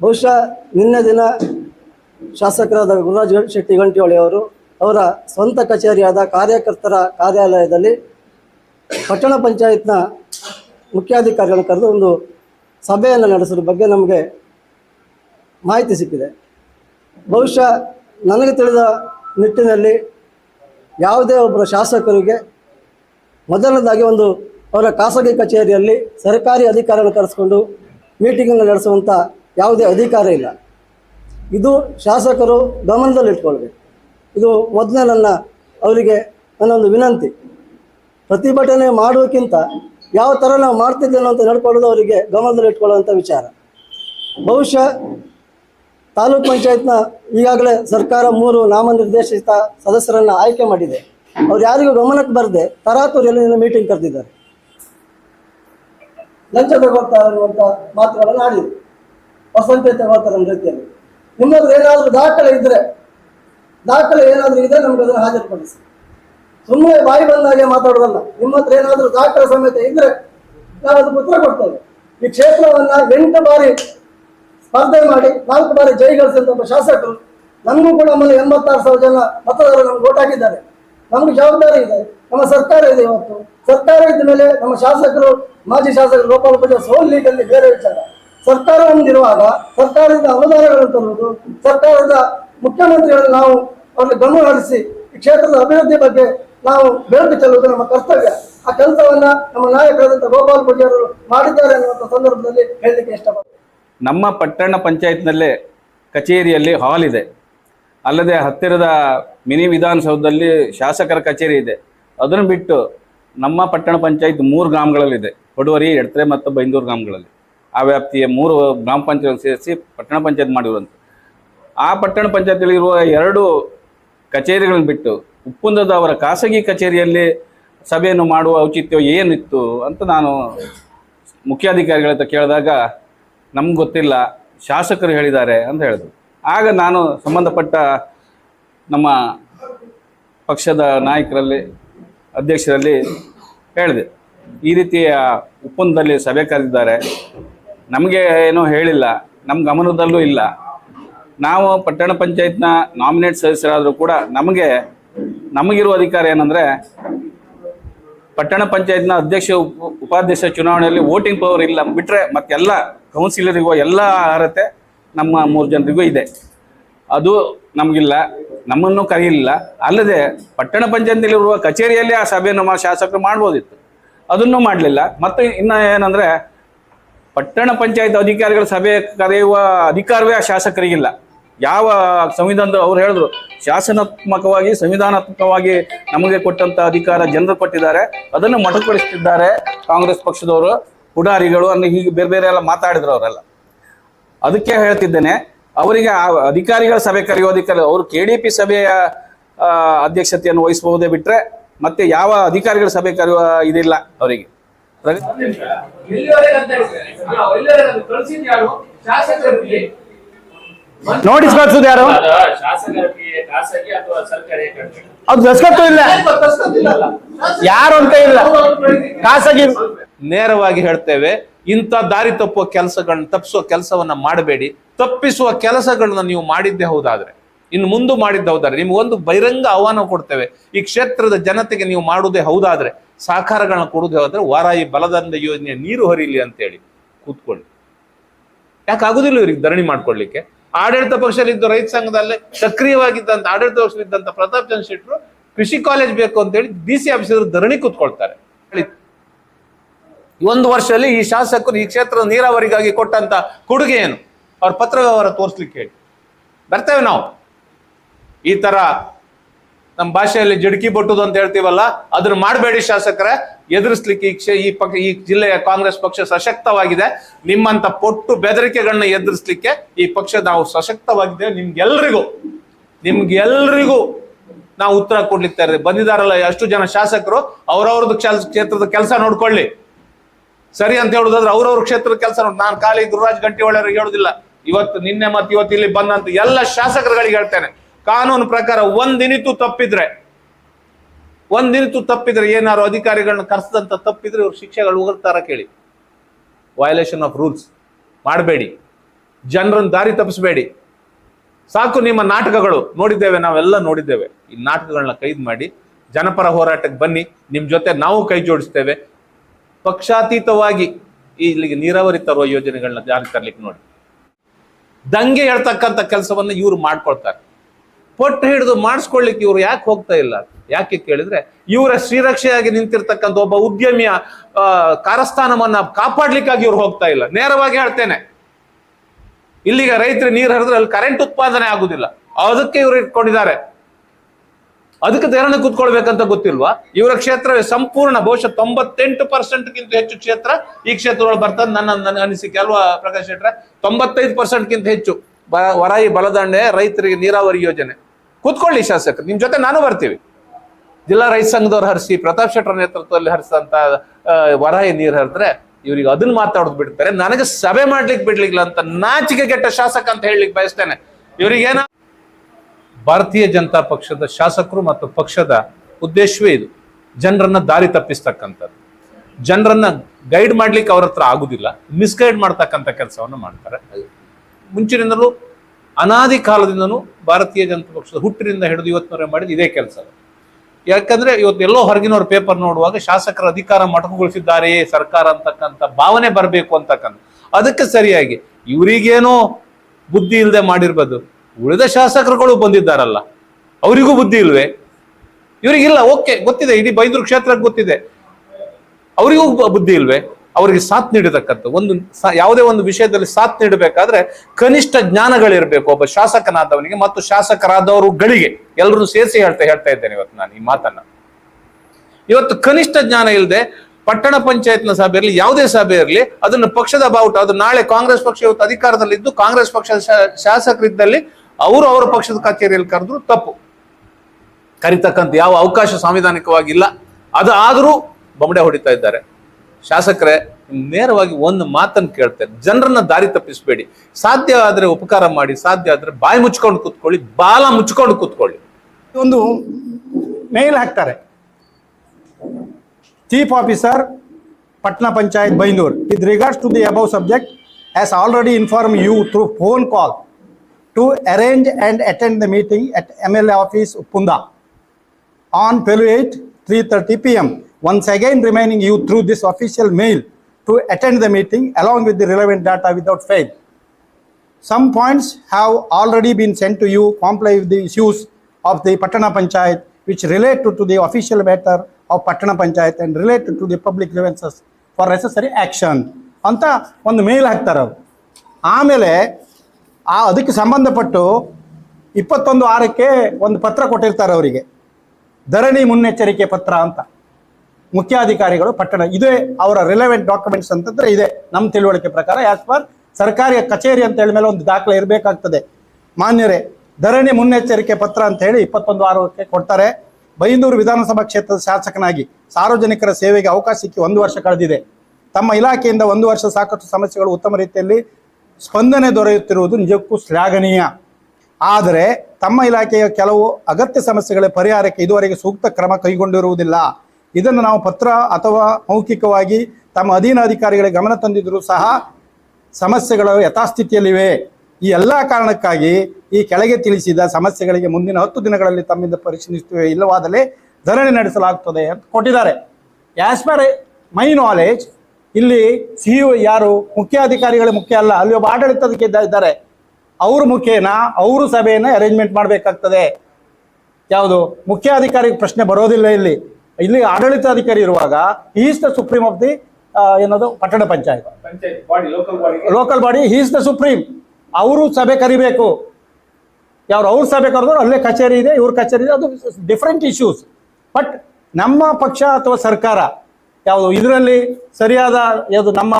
ಬಹುಶಃ ನಿನ್ನೆ ದಿನ ಶಾಸಕರಾದ ಗುರುರಾಜ್ ಶೆಟ್ಟಿ ಗಂಟಿಹೊಳಿ ಅವರು ಅವರ ಸ್ವಂತ ಕಚೇರಿಯಾದ ಕಾರ್ಯಕರ್ತರ ಕಾರ್ಯಾಲಯದಲ್ಲಿ ಪಟ್ಟಣ ಪಂಚಾಯತ್ನ ಮುಖ್ಯಾಧಿಕಾರಿಗಳನ್ನು ಕರೆದು ಒಂದು ಸಭೆಯನ್ನು ನಡೆಸೋದ್ರ ಬಗ್ಗೆ ನಮಗೆ ಮಾಹಿತಿ ಸಿಕ್ಕಿದೆ. ಬಹುಶಃ ನನಗೆ ತಿಳಿದ ನಿಟ್ಟಿನಲ್ಲಿ ಯಾವುದೇ ಒಬ್ಬರ ಶಾಸಕರಿಗೆ ಮೊದಲನೇದಾಗಿ ಒಂದು ಅವರ ಖಾಸಗಿ ಕಚೇರಿಯಲ್ಲಿ ಸರ್ಕಾರಿ ಅಧಿಕಾರಿಗಳನ್ನು ಕರೆಸ್ಕೊಂಡು ಮೀಟಿಂಗನ್ನು ನಡೆಸುವಂಥ ಯಾವುದೇ ಅಧಿಕಾರ ಇಲ್ಲ. ಇದು ಶಾಸಕರು ಗಮನದಲ್ಲಿಟ್ಕೊಳ್ಬೇಕು ಇದು ಮೊದಲೇ ನನ್ನ, ಅವರಿಗೆ ನನ್ನೊಂದು ವಿನಂತಿ. ಪ್ರತಿಭಟನೆ ಮಾಡೋಕ್ಕಿಂತ ಯಾವ ಥರ ನಾವು ಮಾಡ್ತಿದ್ದೇನೋ ಅಂತ ನಡ್ಕೊಳ್ಳೋದು ಅವರಿಗೆ ಗಮನದಲ್ಲಿಟ್ಕೊಳ್ಳುವಂಥ ವಿಚಾರ. ಬಹುಶಃ ತಾಲೂಕ್ ಪಂಚಾಯತ್ನ ಈಗಾಗಲೇ ಸರ್ಕಾರ ಮೂರು ನಾಮನಿರ್ದೇಶಿತ ಸದಸ್ಯರನ್ನು ಆಯ್ಕೆ ಮಾಡಿದೆ. ಅವ್ರು ಯಾರಿಗೂ ಗಮನಕ್ಕೆ ಬರದೆ ತರಾತುರಿಯಲ್ಲಿ ಮೀಟಿಂಗ್ ಕರೆದಿದ್ದಾರೆ. ಲಂಚ ತಗೋತಾರೆ ಅನ್ನುವಂಥ ಮಾತುಗಳನ್ನು ಆಡಿದ್ರು. ವಸಂತೆ ತಗೊಳ್ತಾರೆ ನಮ್ಮ ಜೊತೆಯಲ್ಲಿ ನಿಮ್ಮದು ಏನಾದರೂ ದಾಖಲೆ ಇದ್ರೆ, ದಾಖಲೆ ಏನಾದರೂ ಇದೆ, ನಮ್ಗೆ ಅದನ್ನು ಹಾಜರುಪಡಿಸಿ. ಸುಮ್ಮನೆ ಬಾಯಿ ಬಂದಾಗೆ ಮಾತಾಡೋದಲ್ಲ. ನಿಮ್ಮ ಹತ್ರ ಏನಾದರೂ ದಾಖಲೆ ಸಮೇತ ಇದ್ರೆ ನಾವು ಅದು ಉತ್ತರ ಕೊಡ್ತೇವೆ. ಈ ಕ್ಷೇತ್ರವನ್ನ ಎಂಟು ಬಾರಿ ಸ್ಪರ್ಧೆ ಮಾಡಿ, ನಾಲ್ಕು ಬಾರಿ ಜಯಗಳಿಸಿದಂತ ಒಬ್ಬ ಶಾಸಕರು, ನಮಗೂ ಕೂಡ ನಮ್ಮಲ್ಲಿ ಎಂಬತ್ತಾರು ಸಾವಿರ ಜನ ಮತದಾರರು ನಮ್ಗೆ ಓಟ್ ಹಾಕಿದ್ದಾರೆ. ನಮ್ಗೆ ಜವಾಬ್ದಾರಿ ಇದೆ. ನಮ್ಮ ಸರ್ಕಾರ ಇದೆ ಇವತ್ತು. ಸರ್ಕಾರ ಇದ್ದ ಮೇಲೆ ನಮ್ಮ ಶಾಸಕರು, ಮಾಜಿ ಶಾಸಕರು ಗೋಪಾಲ ಪೂಜಾ ಲೀಗಲ್ಲಿ ಬೇರೆ ವಿಚಾರ. ಸರ್ಕಾರ ಹೊಂದಿರುವಾಗ ಸರ್ಕಾರದ ಅನುದಾನಗಳನ್ನು ತರುವುದು, ಸರ್ಕಾರದ ಮುಖ್ಯಮಂತ್ರಿಗಳನ್ನು ನಾವು ಅವರಿಗೆ ಗಮನ ಹರಿಸಿ ಈ ಕ್ಷೇತ್ರದ ಅಭಿವೃದ್ಧಿ ಬಗ್ಗೆ ನಾವು ಬೆಳಕು ಚೆಲ್ಲುವುದು ನಮ್ಮ ಕರ್ತವ್ಯ. ಆ ಕೆಲಸವನ್ನ ನಮ್ಮ ನಾಯಕರಾದಂಥ ಗೋಪಾಲ್ ಪೂಜಾರರು ಮಾಡಿದ್ದಾರೆ ಅನ್ನುವಂಥ ಸಂದರ್ಭದಲ್ಲಿ ಹೇಳಲಿಕ್ಕೆ ಇಷ್ಟಪಡ್ತೀನಿ. ನಮ್ಮ ಪಟ್ಟಣ ಪಂಚಾಯತ್ನಲ್ಲೇ ಕಚೇರಿಯಲ್ಲಿ ಹಾಲ್ ಇದೆ. ಅಲ್ಲದೆ ಹತ್ತಿರದ ಮಿನಿ ವಿಧಾನಸೌಧದಲ್ಲಿ ಶಾಸಕರ ಕಚೇರಿ ಇದೆ. ಅದನ್ನು ಬಿಟ್ಟು ನಮ್ಮ ಪಟ್ಟಣ ಪಂಚಾಯತ್ ಮೂರು ಗ್ರಾಮಗಳಲ್ಲಿದೆ. ಕೊಡುವರಿ, ಎಡತ್ರೆ ಮತ್ತು ಬೈಂದೂರು ಗ್ರಾಮಗಳಲ್ಲಿ. ಆ ವ್ಯಾಪ್ತಿಯ ಮೂರು ಗ್ರಾಮ ಪಂಚಾಯತ್ ಸೇರಿಸಿ ಪಟ್ಟಣ ಪಂಚಾಯತ್ ಮಾಡಿರುವಂಥ ಆ ಪಟ್ಟಣ ಪಂಚಾಯತ್ಗಳಿರುವ ಎರಡು ಕಚೇರಿಗಳನ್ನು ಬಿಟ್ಟು ಉಪ್ಪುಂದದ ಅವರ ಖಾಸಗಿ ಕಚೇರಿಯಲ್ಲಿ ಸಭೆಯನ್ನು ಮಾಡುವ ಔಚಿತ್ಯ ಏನಿತ್ತು ಅಂತ ನಾನು ಮುಖ್ಯಾಧಿಕಾರಿಗಳ ಹತ್ರ ಕೇಳಿದಾಗ, ನಮ್ಗೆ ಗೊತ್ತಿಲ್ಲ, ಶಾಸಕರು ಹೇಳಿದ್ದಾರೆ ಅಂತ ಹೇಳಿದ್ರು. ಆಗ ನಾನು ಸಂಬಂಧಪಟ್ಟ ನಮ್ಮ ಪಕ್ಷದ ನಾಯಕರಲ್ಲಿ, ಅಧ್ಯಕ್ಷರಲ್ಲಿ ಹೇಳಿದೆ. ಈ ರೀತಿಯ ಒಪ್ಪಂದದಲ್ಲಿ ಸಭೆ ಕರೆದಿದ್ದಾರೆ. ನಮಗೆ ಏನೂ ಹೇಳಿಲ್ಲ ನಮ್ಮ ಗಮನದಲ್ಲೂ ಇಲ್ಲ. ನಾವು ಪಟ್ಟಣ ಪಂಚಾಯತ್ನ ನಾಮಿನೇಟ್ ಸದಸ್ಯರಾದರೂ ಕೂಡ ನಮಗೆ, ನಮಗಿರುವ ಅಧಿಕಾರ ಏನಂದರೆ, ಪಟ್ಟಣ ಪಂಚಾಯತ್ನ ಅಧ್ಯಕ್ಷ ಉಪ ಉಪಾಧ್ಯಕ್ಷ ಚುನಾವಣೆಯಲ್ಲಿ ವೋಟಿಂಗ್ ಪವರ್ ಇಲ್ಲ ಬಿಟ್ಟರೆ ಮತ್ತೆಲ್ಲ ಕೌನ್ಸಿಲರಿಗೂ ಎಲ್ಲ ಅರ್ಹತೆ ನಮ್ಮ ಮೂರು ಜನರಿಗೂ ಇದೆ. ಅದು ನಮಗಿಲ್ಲ, ನಮ್ಮನ್ನು ಕರೆಯಲಿಲ್ಲ. ಅಲ್ಲದೆ ಪಟ್ಟಣ ಪಂಚಾಯತ್ನಲ್ಲಿರುವ ಕಚೇರಿಯಲ್ಲಿ ಆ ಸಭೆಯನ್ನು ಶಾಸಕರು ಮಾಡ್ಬೋದಿತ್ತು. ಅದನ್ನು ಮಾಡಲಿಲ್ಲ. ಮತ್ತು ಇನ್ನು ಏನಂದರೆ ಪಟ್ಟಣ ಪಂಚಾಯತ್ ಅಧಿಕಾರಿಗಳ ಸಭೆ ಕರೆಯುವ ಅಧಿಕಾರವೇ ಆ ಶಾಸಕರಿಗಿಲ್ಲ. ಯಾವ ಸಂವಿಧಾನದ ಅವ್ರು ಹೇಳಿದ್ರು, ಶಾಸನಾತ್ಮಕವಾಗಿ, ಸಂವಿಧಾನಾತ್ಮಕವಾಗಿ ನಮಗೆ ಕೊಟ್ಟಂತ ಅಧಿಕಾರ ಜನರು ಕೊಟ್ಟಿದ್ದಾರೆ, ಅದನ್ನು ಮೊಟಕುಗೊಳಿಸ್ತಿದ್ದಾರೆ ಕಾಂಗ್ರೆಸ್ ಪಕ್ಷದವರು, ಪುಡಾರಿಗಳು ಅಂದ್ರೆ ಹೀಗೆ ಬೇರೆ ಬೇರೆ ಎಲ್ಲ ಮಾತಾಡಿದ್ರು ಅವರೆಲ್ಲ. ಅದಕ್ಕೆ ಹೇಳ್ತಿದ್ದೇನೆ, ಅವರಿಗೆ ಆ ಅಧಿಕಾರಿಗಳ ಸಭೆ ಕರೆಯುವ ಅಧಿಕಾರಿ, ಅವರು ಕೆ ಡಿ ಪಿ ಸಭೆಯ ಅಧ್ಯಕ್ಷತೆಯನ್ನು ವಹಿಸಬಹುದೇ ಬಿಟ್ರೆ ಮತ್ತೆ ಯಾವ ಅಧಿಕಾರಿಗಳ ಸಭೆ ಕರೆಯುವ ಇದಿಲ್ಲ ಅವರಿಗೆ. ನೋಟಿಸ್ ಕಳ್ಸೋದು ಯಾರು? ಶಾಸಕರಿಗೆ ಖಾಸಗಿ ಅಥವಾ ಸರ್ಕಾರಿ ಕಟ್ಟಡ. ಅದು ದಸ್ಕತ್ತು ಇಲ್ಲ. ಯಾರು ಅಂತ ಇಲ್ಲ. ಖಾಸಗಿ ನೇರವಾಗಿ ಹೇಳ್ತೇವೆ ಇಂಥ ದಾರಿ ತಪ್ಪುವ ಕೆಲಸಗಳನ್ನ ತಪ್ಪಿಸುವ ಕೆಲಸವನ್ನ ಮಾಡಬೇಡಿ. ತಪ್ಪಿಸುವ ಕೆಲಸಗಳನ್ನ ನೀವು ಮಾಡಿದ್ದೇ ಹೌದಾದ್ರೆ. ಇನ್ನು ಮುಂದೆ ಮಾಡಿದ್ದೆ ಹೌದಾದ್ರೆ. ನಿಮ್ಗೆ ಒಂದು ಬಹಿರಂಗ ಆಹ್ವಾನ ಕೊಡ್ತೇವೆ. ಈ ಕ್ಷೇತ್ರದ ಜನತೆಗೆ ನೀವು ಮಾಡುವುದೇ ಹೌದಾದ್ರೆ. ಸಹಕಾರಗಳನ್ನ ಕೊಡೋದು ಹೋದ್ರೆ ವಾರಾಯಿ ಬಲದಂಡ ಯೋಜನೆ ನೀರು ಹರಿಲಿ ಅಂತೇಳಿ ಕೂತ್ಕೊಳ್ಳಿ. ಯಾಕೆ ಆಗುದಿಲ್ಲ ಇವ್ರಿಗೆ ಧರಣಿ ಮಾಡ್ಕೊಳ್ಳಿಕ್ಕೆ ಆಡಳಿತ ಪಕ್ಷದಲ್ಲಿದ್ದ ರೈತ ಸಂಘದಲ್ಲೇ ಸಕ್ರಿಯವಾಗಿದ್ದಂತ, ಆಡಳಿತ ಪಕ್ಷದಲ್ಲಿದ್ದಂತ ಪ್ರತಾಪ್ ಚಂದ್ರ ಶೆಟ್ಟರು ಕೃಷಿ ಕಾಲೇಜ್ ಬೇಕು ಅಂತೇಳಿ ಡಿ ಸಿ ಆಫೀಸರ್ ಧರಣಿ ಕೂತ್ಕೊಳ್ತಾರೆ. ಒಂದು ವರ್ಷದಲ್ಲಿ ಈ ಶಾಸಕರು ಈ ಕ್ಷೇತ್ರದ ನೀರಾವರಿಗಾಗಿ ಕೊಟ್ಟಂತ ಕೊಡುಗೆ ಏನು? ಅವ್ರ ಪತ್ರ ವ್ಯವಹಾರ ತೋರಿಸ್ಲಿಕ್ಕೆ ಹೇಳಿ. ಬರ್ತೇವೆ ನಾವು. ಈ ತರ ನಮ್ಮ ಭಾಷೆಯಲ್ಲಿ ಜಿಡ್ಕಿ ಬೊಟ್ಟುದು ಅಂತ ಹೇಳ್ತೀವಲ್ಲ, ಅದನ್ನ ಮಾಡಬೇಡಿ ಶಾಸಕರೇ. ಎದುರಿಸ್ಲಿಕ್ಕೆ ಈ ಈ ಪಕ್ಷ ಈ ಜಿಲ್ಲೆಯ ಕಾಂಗ್ರೆಸ್ ಪಕ್ಷ ಸಶಕ್ತವಾಗಿದೆ. ನಿಮ್ಮಂತ ಪೊಟ್ಟು ಬೆದರಿಕೆಗಳನ್ನ ಎದುರಿಸ್ಲಿಕ್ಕೆ ಈ ಪಕ್ಷ ನಾವು ಸಶಕ್ತವಾಗಿದೆ. ನಿಮ್ಗೆಲ್ರಿಗೂ ನಿಮ್ಗೆಲ್ರಿಗೂ ನಾವು ಉತ್ತರ ಕೊಡ್ಲಿಕ್ಕೆ ತಯಾರಿ ಬಂದಿದಾರಲ್ಲ ಎಷ್ಟು ಜನ ಶಾಸಕರು, ಅವ್ರವ್ರದ್ದು ಕ್ಷೇತ್ರದ ಕೆಲಸ ನೋಡ್ಕೊಳ್ಳಿ. ಸರಿ ಅಂತ ಹೇಳುದಾದ್ರೆ ಅವ್ರವ್ರ ಕ್ಷೇತ್ರದ ಕೆಲಸ ನೋಡಿ, ನಾನು ಖಾಲಿ ಗುರುರಾಜ್ ಗಂಟಿಹೊಳೆಯವ್ರಿಗೆ ಹೇಳುದಿಲ್ಲ. ಇವತ್ತು ನಿನ್ನೆ ಮತ್ತೆ ಇವತ್ತು ಇಲ್ಲಿ ಬಂದಂತ ಎಲ್ಲ ಶಾಸಕರುಗಳಿಗೆ ಹೇಳ್ತೇನೆ. ಕಾನೂನು ಪ್ರಕಾರ ಒಂದಿನಿತು ತಪ್ಪಿದ್ರೆ ಒಂದಿನಿತು ತಪ್ಪಿದ್ರೆ ಏನಾರು ಅಧಿಕಾರಿಗಳನ್ನ ಕರೆಸದಂತ ತಪ್ಪಿದ್ರೆ ಇವ್ರು ಶಿಕ್ಷೆಗಳು ಉಗುರ್ತಾರ ಕೇಳಿ. ವಯೋಲೇಷನ್ ಆಫ್ ರೂಲ್ಸ್ ಮಾಡಬೇಡಿ. ಜನರನ್ನು ದಾರಿ ತಪ್ಪಿಸಬೇಡಿ. ಸಾಕು ನಿಮ್ಮ ನಾಟಕಗಳು. ನೋಡಿದ್ದೇವೆ, ನಾವೆಲ್ಲ ನೋಡಿದ್ದೇವೆ. ಈ ನಾಟಕಗಳನ್ನ ಕೈದ್ ಮಾಡಿ, ಜನಪರ ಹೋರಾಟಕ್ಕೆ ಬನ್ನಿ. ನಿಮ್ ಜೊತೆ ನಾವು ಕೈ ಜೋಡಿಸ್ತೇವೆ. ಪಕ್ಷಾತೀತವಾಗಿ ಇಲ್ಲಿಗೆ ನೀರಾವರಿ ತರುವ ಯೋಜನೆಗಳನ್ನ ಜಾರಿ ತರ್ಲಿಕ್ಕೆ ನೋಡಿ. ದಂಗೆ ಹೇಳ್ತಕ್ಕಂಥ ಕೆಲಸವನ್ನು ಇವರು ಮಾಡ್ಕೊಳ್ತಾರೆ. ಪಟ್ಟು ಹಿಡಿದು ಮಾಡಿಸ್ಕೊಳ್ಳಿಕ್ಕೆ ಇವ್ರು ಯಾಕೆ ಹೋಗ್ತಾ ಇಲ್ಲ? ಯಾಕೆ ಕೇಳಿದ್ರೆ ಇವರ ಶ್ರೀರಕ್ಷೆಯಾಗಿ ನಿಂತಿರ್ತಕ್ಕಂಥ ಒಬ್ಬ ಉದ್ಯಮಿಯ ಕಾರಸ್ಥಾನವನ್ನ ಕಾಪಾಡ್ಲಿಕ್ಕಾಗಿ ಇವ್ರು ಹೋಗ್ತಾ ಇಲ್ಲ. ನೇರವಾಗಿ ಹೇಳ್ತೇನೆ. ಇಲ್ಲಿಗ ರೈತರು ನೀರು ಹರಿದ್ರೆ ಅಲ್ಲಿ ಕರೆಂಟ್ ಉತ್ಪಾದನೆ ಆಗುದಿಲ್ಲ. ಅದಕ್ಕೆ ಇವರು ಇಟ್ಕೊಂಡಿದ್ದಾರೆ. ಅದಕ್ಕೆ ಧರಣಿ ಕೂತ್ಕೊಳ್ಬೇಕಂತ ಗೊತ್ತಿಲ್ವಾ? ಇವರ ಕ್ಷೇತ್ರವೇ ಸಂಪೂರ್ಣ ಬಹುಶಃ ತೊಂಬತ್ತೆಂಟು ಪರ್ಸೆಂಟ್ಗಿಂತ ಹೆಚ್ಚು ಕ್ಷೇತ್ರ ಈ ಕ್ಷೇತ್ರದೊಳಗೆ ಬರ್ತದೆ ನನ್ನ ನನ್ನ ಅನಿಸಿಕೆ. ಅಲ್ವಾ ಪ್ರಕಾಶ್ ಶೆಟ್ರೆ? ತೊಂಬತ್ತೈದು ಪರ್ಸೆಂಟ್ಗಿಂತ ಹೆಚ್ಚು. ವರಾಯಿ ಬಲದಂಡೆ ರೈತರಿಗೆ ನೀರಾವರಿ ಯೋಜನೆ. ಕೂತ್ಕೊಳ್ಳಿ ಶಾಸಕರು, ನಿಮ್ ಜೊತೆ ನಾನು ಬರ್ತೀವಿ. ಜಿಲ್ಲಾ ರೈತ ಸಂಘದವ್ರು ಹರಿಸಿ, ಪ್ರತಾಪ್ ಶೆಟ್ಟರ್ ನೇತೃತ್ವದಲ್ಲಿ ಹರಿಸಂತ ವರ ನೀರು ಹರಿದ್ರೆ ಇವ್ರಿಗೆ ಅದನ್ನ ಮಾತಾಡೋದು ಬಿಡ್ತಾರೆ. ನನಗೆ ಸಭೆ ಮಾಡ್ಲಿಕ್ಕೆ ಬಿಡ್ಲಿಲ್ಲ ಅಂತ ನಾಚಿಕೆ ಕೆಟ್ಟ ಶಾಸಕ ಅಂತ ಹೇಳಲಿಕ್ಕೆ ಬಯಸ್ತೇನೆ. ಇವರಿಗೇನ ಭಾರತೀಯ ಜನತಾ ಪಕ್ಷದ ಶಾಸಕರು ಮತ್ತು ಪಕ್ಷದ ಉದ್ದೇಶವೇ ಇದು. ಜನರನ್ನ ದಾರಿ ತಪ್ಪಿಸ್ತಕ್ಕಂಥದ್ದು. ಜನರನ್ನ ಗೈಡ್ ಮಾಡ್ಲಿಕ್ಕೆ ಅವ್ರ ಹತ್ರ ಆಗುದಿಲ್ಲ. ಮಿಸ್ಗೈಡ್ ಮಾಡ್ತಕ್ಕಂಥ ಕೆಲಸವನ್ನು ಮಾಡ್ತಾರೆ. ಮುಂಚಿನಿಂದಲೂ ಅನಾದಿ ಕಾಲದಿಂದನೂ ಭಾರತೀಯ ಜನತಾ ಪಕ್ಷದ ಹುಟ್ಟಿನಿಂದ ಹಿಡಿದು ಇವತ್ತಿನವರೆ ಮಾಡಿದ ಇದೇ ಕೆಲಸ ಯಾಕಂದ್ರೆ ಇವತ್ತು ಎಲ್ಲೋ ಹೊರಗಿನವ್ರ ಪೇಪರ್ ನೋಡುವಾಗ ಶಾಸಕರ ಅಧಿಕಾರ ಮಟಕುಗೊಳಿಸಿದ್ದಾರೆಯೇ ಸರ್ಕಾರ ಅಂತಕ್ಕಂಥ ಭಾವನೆ ಬರಬೇಕು ಅಂತಕ್ಕಂಥ. ಅದಕ್ಕೆ ಸರಿಯಾಗಿ ಇವರಿಗೇನೋ ಬುದ್ಧಿ ಇಲ್ಲದೆ ಮಾಡಿರ್ಬೋದು. ಉಳಿದ ಶಾಸಕರುಗಳು ಬಂದಿದ್ದಾರಲ್ಲ, ಅವರಿಗೂ ಬುದ್ಧಿ ಇಲ್ವೇ? ಇವರಿಗಿಲ್ಲ, ಓಕೆ, ಗೊತ್ತಿದೆ, ಇಡೀ ಬೈಂದೂರು ಕ್ಷೇತ್ರಕ್ಕೆ ಗೊತ್ತಿದೆ. ಅವರಿಗೂ ಬುದ್ಧಿ ಇಲ್ವೇ? ಅವರಿಗೆ ಸಾಥ್ ನೀಡತಕ್ಕಂಥ ಒಂದು ಯಾವುದೇ ಒಂದು ವಿಷಯದಲ್ಲಿ ಸಾಥ್ ನೀಡಬೇಕಾದ್ರೆ ಕನಿಷ್ಠ ಜ್ಞಾನಗಳಿರಬೇಕು ಒಬ್ಬ ಶಾಸಕನಾದವನಿಗೆ ಮತ್ತು ಶಾಸಕರಾದವರುಗಳಿಗೆ. ಎಲ್ಲರೂ ಸೇರಿಸಿ ಹೇಳ್ತಾ ಹೇಳ್ತಾ ಇದ್ದೇನೆ ಇವತ್ತು ನಾನು ಈ ಮಾತನ್ನ. ಇವತ್ತು ಕನಿಷ್ಠ ಜ್ಞಾನ ಇಲ್ಲದೆ ಪಟ್ಟಣ ಪಂಚಾಯತ್ನ ಸಭೆ ಇರಲಿ, ಯಾವುದೇ ಸಭೆ ಇರಲಿ, ಅದನ್ನು ಪಕ್ಷದ ಬಾವುಟ, ಅದು ನಾಳೆ ಕಾಂಗ್ರೆಸ್ ಪಕ್ಷ ಇವತ್ತು ಅಧಿಕಾರದಲ್ಲಿದ್ದು, ಕಾಂಗ್ರೆಸ್ ಪಕ್ಷದ ಶಾಸಕರಿದ್ದಲ್ಲಿ ಅವರು ಅವರ ಪಕ್ಷದ ಕಚೇರಿಯಲ್ಲಿ ಕರೆದ್ರು ತಪ್ಪು. ಕರಿತಕ್ಕಂಥ ಯಾವ ಅವಕಾಶ ಸಾಂವಿಧಾನಿಕವಾಗಿಲ್ಲ. ಅದು ಆದರೂ ಹೊಡಿತಾ ಇದ್ದಾರೆ. ಶಾಸಕರೇ ನೇರವಾಗಿ ಒಂದು ಮಾತನ್ನು ಕೇಳ್ತೇನೆ. ಜನರನ್ನ ದಾರಿ ತಪ್ಪಿಸಬೇಡಿ. ಸಾಧ್ಯ ಆದರೆ ಉಪಕಾರ ಮಾಡಿ ಸಾಧ್ಯ ಆದರೆ ಬಾಯಿ ಮುಚ್ಕೊಂಡು ಕೂತ್ಕೊಳ್ಳಿ ಬಾಲ ಮುಚ್ಕೊಂಡು ಕೂತ್ಕೊಳ್ಳಿ. ಒಂದು ಮೇಲ್ ಹಾಕ್ತಾರೆ. Chief officer Patna panchayat Byndoor with regards to the above subject as already inform you through phone call to arrange and attend the meeting at M L A office Uppunda on February 8, 3:30 p.m. Once again reminding you through this official mail to attend the meeting along with the relevant data without fail. Some points have already been sent to you comply with the issues of the Patana Panchayat which relate to, to the official matter of Patana Panchayat and relate to the public grievances for necessary action. ಅಂತ ಒಂದು mail ಹಾಕ್ತಾರೆ ಅವರು ಆಮೇಲೆ ಆ ಅದಕ್ಕೆ ಸಂಬಂಧಪಟ್ಟು ಇಪ್ಪತ್ತೊಂದು ಆರಕ್ಕೆ ಒಂದು ಪತ್ರ ಕೊಟ್ಟಿರ್ತಾರೆ ಅವರಿಗೆ ಧರಣಿ ಮುನ್ನೆಚ್ಚರಿಕೆ ಪತ್ರ ಅಂತ ಮುಖ್ಯಾಧಿಕಾರಿಗಳು ಪಟ್ಟಣ. ಇದೇ ಅವರ ರಿಲೆವೆಂಟ್ ಡಾಕ್ಯುಮೆಂಟ್ಸ್ ಅಂತಂದ್ರೆ ಇದೆ. ನಮ್ಮ ತಿಳುವಳಿಕೆ ಪ್ರಕಾರ ಆಸ್ ಪರ್ ಸರ್ಕಾರಿ ಕಚೇರಿ ಅಂತ ಹೇಳಿ ಮೇಲೆ ಒಂದು ದಾಖಲೆ ಇರಬೇಕಾಗ್ತದೆ. ಮಾನ್ಯರೇ, ಧರಣಿ ಮುನ್ನೆಚ್ಚರಿಕೆ ಪತ್ರ ಅಂತ ಹೇಳಿ ಇಪ್ಪತ್ತೊಂದು ಆರಕ್ಕೆ ಕೊಡ್ತಾರೆ. ಬೈಂದೂರು ವಿಧಾನಸಭಾ ಕ್ಷೇತ್ರದ ಶಾಸಕನಾಗಿ ಸಾರ್ವಜನಿಕರ ಸೇವೆಗೆ ಅವಕಾಶ ಸಿಕ್ಕಿ ಒಂದು ವರ್ಷ ಕಳೆದಿದೆ. ತಮ್ಮ ಇಲಾಖೆಯಿಂದ ಒಂದು ವರ್ಷ ಸಾಕಷ್ಟು ಸಮಸ್ಯೆಗಳು ಉತ್ತಮ ರೀತಿಯಲ್ಲಿ ಸ್ಪಂದನೆ ದೊರೆಯುತ್ತಿರುವುದು ನಿಜಕ್ಕೂ ಶ್ಲಾಘನೀಯ. ಆದರೆ ತಮ್ಮ ಇಲಾಖೆಯ ಕೆಲವು ಅಗತ್ಯ ಸಮಸ್ಯೆಗಳ ಪರಿಹಾರಕ್ಕೆ ಇದುವರೆಗೆ ಸೂಕ್ತ ಕ್ರಮ ಕೈಗೊಂಡಿರುವುದಿಲ್ಲ. ಇದನ್ನು ನಾವು ಪತ್ರ ಅಥವಾ ಮೌಖಿಕವಾಗಿ ತಮ್ಮ ಅಧೀನ ಅಧಿಕಾರಿಗಳ ಗಮನ ತಂದಿದ್ದರೂ ಸಹ ಸಮಸ್ಯೆಗಳು ಯಥಾಸ್ಥಿತಿಯಲ್ಲಿವೆ. ಈ ಎಲ್ಲ ಕಾರಣಕ್ಕಾಗಿ ಈ ಕೆಳಗೆ ತಿಳಿಸಿದ ಸಮಸ್ಯೆಗಳಿಗೆ ಮುಂದಿನ ಹತ್ತು ದಿನಗಳಲ್ಲಿ ತಮ್ಮಿಂದ ಪರಿಶೀಲಿಸುತ್ತೇವೆ ಇಲ್ಲವಾದಲ್ಲಿ ಧರಣಿ ನಡೆಸಲಾಗುತ್ತದೆ ಅಂತ ಕೊಟ್ಟಿದ್ದಾರೆ. ಆಸ್ ಪರ್ ಮೈ ನಾಲೆಜ್ ಇಲ್ಲಿ ಸಿ ಯಾರು? ಮುಖ್ಯ ಅಧಿಕಾರಿಗಳು ಮುಖ್ಯ ಅಲ್ಲ. ಅಲ್ಲಿ ಒಬ್ಬ ಆಡಳಿತದಕ್ಕೆ ಇದ್ದ- ಇದ್ದಾರೆ. ಅವ್ರ ಮುಖೇನ, ಅವರು ಸಭೆಯನ್ನು ಅರೇಂಜ್ಮೆಂಟ್ ಮಾಡಬೇಕಾಗ್ತದೆ. ಯಾವುದು? ಮುಖ್ಯಾಧಿಕಾರಿ ಪ್ರಶ್ನೆ ಬರೋದಿಲ್ಲ ಇಲ್ಲಿ. ಇಲ್ಲಿ ಆಡಳಿತಾಧಿಕಾರಿ ಇರುವಾಗ is the supreme of the ಏನದು? ಪಟ್ಟಣ panchayat. Panchayat body local body local body is the supreme ಅವರು ಸಭೆ ಕರಿಬೇಕು. ಯಾರು ಅವ್ರ ಸಭೆ ಕರೆದ್ರು ಅಲ್ಲೇ ಕಚೇರಿ ಇದೆ ಇವ್ರ ಕಚೇರಿ ಇದೆ. ಅದು ಡಿಫ್ರೆಂಟ್ ಇಶ್ಯೂಸ್ ಬಟ್ ನಮ್ಮ ಪಕ್ಷ ಅಥವಾ ಸರ್ಕಾರ ಯಾವುದು ಇದರಲ್ಲಿ ಸರಿಯಾದ ಯಾವುದು ನಮ್ಮ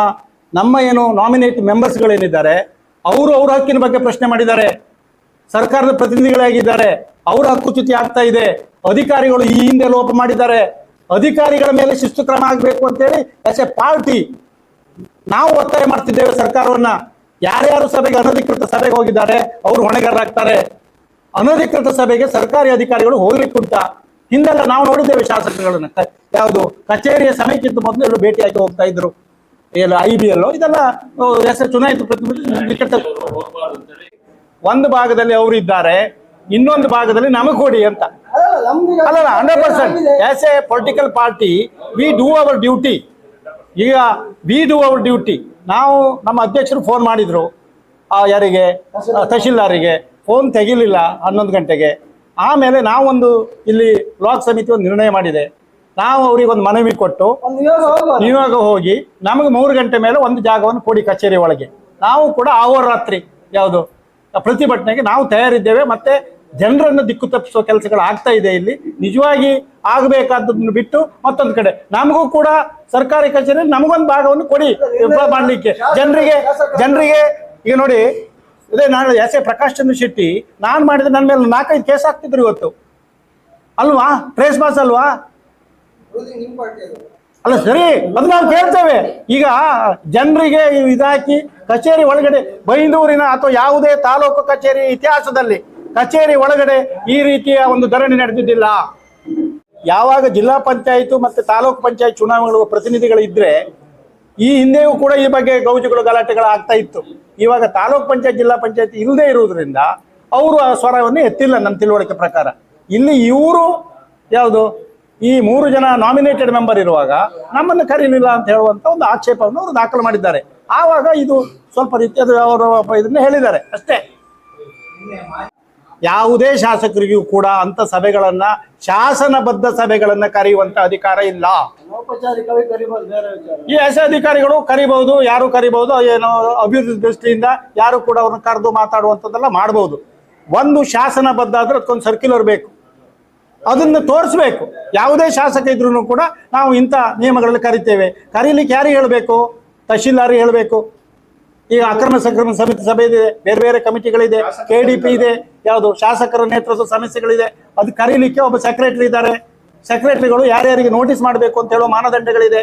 ನಮ್ಮ ಏನು ನಾಮಿನೇಟ್ ಮೆಂಬರ್ಸ್ಗಳೇನಿದ್ದಾರೆ ಅವರು ಅವ್ರ ಹಕ್ಕಿನ ಬಗ್ಗೆ ಪ್ರಶ್ನೆ ಮಾಡಿದ್ದಾರೆ. ಸರ್ಕಾರದ ಪ್ರತಿನಿಧಿಗಳಾಗಿದ್ದಾರೆ ಅವರ ಹಕ್ಕುಚ್ಯುತಿ ಆಗ್ತಾ ಇದೆ. ಅಧಿಕಾರಿಗಳು ಈ ಹಿಂದೆ ಲೋಪ ಮಾಡಿದ್ದಾರೆ. ಅಧಿಕಾರಿಗಳ ಮೇಲೆ ಶಿಸ್ತು ಕ್ರಮ ಆಗಬೇಕು ಅಂತೇಳಿ ಎಸ್ ಎ ಪಾರ್ಟಿ ನಾವು ಒತ್ತಾಯ ಮಾಡ್ತಿದ್ದೇವೆ ಸರ್ಕಾರವನ್ನ. ಯಾರ್ಯಾರು ಸಭೆಗೆ ಅನಧಿಕೃತ ಸಭೆಗೆ ಹೋಗಿದ್ದಾರೆ, ಅವರು ಹೊಣೆಗಾರರಾಗ್ತಾರೆ. ಅನಧಿಕೃತ ಸಭೆಗೆ ಸರ್ಕಾರಿ ಅಧಿಕಾರಿಗಳು ಹೋಗ್ಲಿಕ್ಕುಂಟ ಹಿಂದೆಲ್ಲ ನಾವು ನೋಡಿದ್ದೇವೆ ಶಾಸಕರುಗಳನ್ನ. ಯಾವುದು ಕಚೇರಿಯ ಸಮಯಕ್ಕಿಂತ ಮೊದಲು ಎಲ್ಲರೂ ಭೇಟಿಯಾಗಿ ಹೋಗ್ತಾ ಇದ್ರು. ಎಲ್ಲ ಐ ಬಿ ಎಲ್ ಇದೆಲ್ಲ ಹೆಸರು ಚುನಾಯಿತ ಪ್ರತಿನಿಧಿ ಒಂದು ಭಾಗದಲ್ಲಿ ಅವರು ಇದ್ದಾರೆ ಇನ್ನೊಂದು ಭಾಗದಲ್ಲಿ ನಮಗೆ ಕೊಡಿ ಅಂತ. ಅಲ್ಲ hundred percent as a political party we do our duty ಈಗ ವಿ ಡೂ ಅವರ್ ಡ್ಯೂಟಿ ನಾವು ನಮ್ಮ ಅಧ್ಯಕ್ಷರು ಫೋನ್ ಮಾಡಿದ್ರು ಯಾರಿಗೆ ತಹಶೀಲ್ದಾರಿಗೆ ಫೋನ್ ತೆಗಿಲಿಲ್ಲ ಹನ್ನೊಂದು ಗಂಟೆಗೆ. ಆಮೇಲೆ ನಾವೊಂದು ಇಲ್ಲಿ ಬ್ಲಾಕ್ ಸಮಿತಿ ಒಂದು ನಿರ್ಣಯ ಮಾಡಿದೆ. ನಾವು ಅವ್ರಿಗೆ ಒಂದು ಮನವಿ ಕೊಟ್ಟು ನಿಯೋಗ ಹೋಗಿ ನಮಗೆ ಮೂರು ಗಂಟೆ ಮೇಲೆ ಒಂದು ಜಾಗವನ್ನು ಕೊಡಿ ಕಚೇರಿ ಒಳಗೆ. ನಾವು ಕೂಡ ರಾತ್ರಿ ಯಾವುದು? ಪ್ರತಿಭಟನೆಗೆ ನಾವು ತಯಾರಿದ್ದೇವೆ, ಮತ್ತೆ ಜನರನ್ನು ದಿಕ್ಕು ತಪ್ಪಿಸುವ ಕೆಲಸಗಳು ಆಗ್ತಾ ಇದೆ ಇಲ್ಲಿ. ನಿಜವಾಗಿ ಆಗಬೇಕಾದದನ್ನು ಬಿಟ್ಟು ಮತ್ತೊಂದು ಕಡೆ. ನಮಗೂ ಕೂಡ ಸರ್ಕಾರಿ ಕಚೇರಿ ನಮಗೊಂದು ಭಾಗವನ್ನು ಕೊಡಿ ಮಾಡಲಿಕ್ಕೆ. ಜನರಿಗೆ ಜನರಿಗೆ, ಈಗ ನೋಡಿ, ಇದೇ ನಾನು ಎಸ್ ಎ ಪ್ರಕಾಶ್ ಚಂದ್ರ ಶೆಟ್ಟಿ, ನಾನು ಮಾಡಿದ್ರೆ ನನ್ನ ಮೇಲೆ ನಾಲ್ಕೈದು ಕೇಸ್ ಆಗ್ತಿದ್ರು ಇವತ್ತು. ಅಲ್ವಾ? ಟ್ರೇಸ್ ಬಾಸ್ ಅಲ್ವಾ? ಅಲ್ಲ ಸರಿ, ಅದು ನಾವು ಕೇಳ್ತೇವೆ. ಈಗ ಜನರಿಗೆ ಇದಾಕಿ ಕಚೇರಿ ಒಳಗಡೆ ಬೈಂದೂರಿನ ಅಥವಾ ಯಾವುದೇ ತಾಲೂಕು ಕಚೇರಿ ಇತಿಹಾಸದಲ್ಲಿ ಕಚೇರಿ ಒಳಗಡೆ ಈ ರೀತಿಯ ಒಂದು ಧರಣಿ ನಡೆದಿದ್ದಿಲ್ಲ. ಯಾವಾಗ ಜಿಲ್ಲಾ ಪಂಚಾಯತ್ ಮತ್ತೆ ತಾಲೂಕು ಪಂಚಾಯತ್ ಚುನಾವಣೆಗಳು ಪ್ರತಿನಿಧಿಗಳು ಇದ್ರೆ ಈ ಹಿಂದೆಯೂ ಕೂಡ ಈ ಬಗ್ಗೆ ಗೌಜುಗಳು ಗಲಾಟೆಗಳು ಆಗ್ತಾ ಇತ್ತು. ಇವಾಗ ತಾಲೂಕ್ ಪಂಚಾಯತ್, ಜಿಲ್ಲಾ ಪಂಚಾಯತ್ ಇಲ್ಲದೆ ಇರುವುದರಿಂದ ಅವರು ಆ ಸ್ವರವನ್ನು ಎತ್ತಿಲ್ಲ ನನ್ನ ತಿಳುವಳಿಕೆ ಪ್ರಕಾರ. ಇಲ್ಲಿ ಇವರು ಯಾವುದು? ಈ ಮೂರು ಜನ ನಾಮಿನೇಟೆಡ್ ಮೆಂಬರ್ ಇರುವಾಗ ನಮ್ಮನ್ನು ಕರೀಲಿಲ್ಲ ಅಂತ ಹೇಳುವಂತ ಒಂದು ಆಕ್ಷೇಪವನ್ನು ಅವರು ದಾಖಲು ಮಾಡಿದ್ದಾರೆ. ಆವಾಗ ಇದು ಸ್ವಲ್ಪ ರೀತಿಯಾದ ಅವರು ಇದನ್ನ ಹೇಳಿದ್ದಾರೆ. ಅಷ್ಟೇ. ಯಾವುದೇ ಶಾಸಕರಿಗೂ ಕೂಡ ಅಂತ ಸಭೆಗಳನ್ನ ಶಾಸನಬದ್ಧ ಸಭೆಗಳನ್ನ ಕರೆಯುವಂತ ಅಧಿಕಾರ ಇಲ್ಲ. ಈ ಎಸ್ ಅಧಿಕಾರಿಗಳು ಕರಿಬಹುದು ಯಾರು ಕರಿಬಹುದು ಏನೋ ಅಭಿವೃದ್ಧಿ ದೃಷ್ಟಿಯಿಂದ ಯಾರು ಕೂಡ ಅವ್ರನ್ನ ಕರೆದು ಮಾತಾಡುವಂಥದ್ದೆಲ್ಲ ಮಾಡಬಹುದು. ಒಂದು ಶಾಸನಬದ್ಧ ಆದ್ರೆ ಅದಕ್ಕೊಂದು ಸರ್ಕ್ಯುಲರ್ ಬೇಕು. ಅದನ್ನು ತೋರಿಸ್ಬೇಕು. ಯಾವುದೇ ಶಾಸಕ ಇದ್ರೂ ಕೂಡ ನಾವು ಇಂಥ ನಿಯಮಗಳಲ್ಲಿ ಕರಿತೇವೆ. ಕರೀಲಿಕ್ಕೆ ಯಾರಿಗೆ ಹೇಳಬೇಕು? ತಹಶೀಲ್ದಾರಿಗೆ ಹೇಳಬೇಕು. ಈಗ ಅಕ್ರಮ ಸಂಕ್ರಮಣ ಸಮಿತಿ ಸಭೆ ಇದೆ, ಬೇರೆ ಬೇರೆ ಕಮಿಟಿಗಳಿದೆ ಕೆ ಡಿ ಪಿ ಇದೆ, ಯಾವುದು ಶಾಸಕರ ನೇತೃತ್ವ ಸಮಸ್ಯೆಗಳಿದೆ, ಅದು ಕರೀಲಿಕ್ಕೆ ಒಬ್ಬ ಸೆಕ್ರೆಟರಿ ಇದ್ದಾರೆ. ಸೆಕ್ರೆಟರಿಗಳು ಯಾರ್ಯಾರಿಗೆ ನೋಟಿಸ್ ಮಾಡಬೇಕು ಅಂತ ಹೇಳೋ ಮಾನದಂಡಗಳಿದೆ.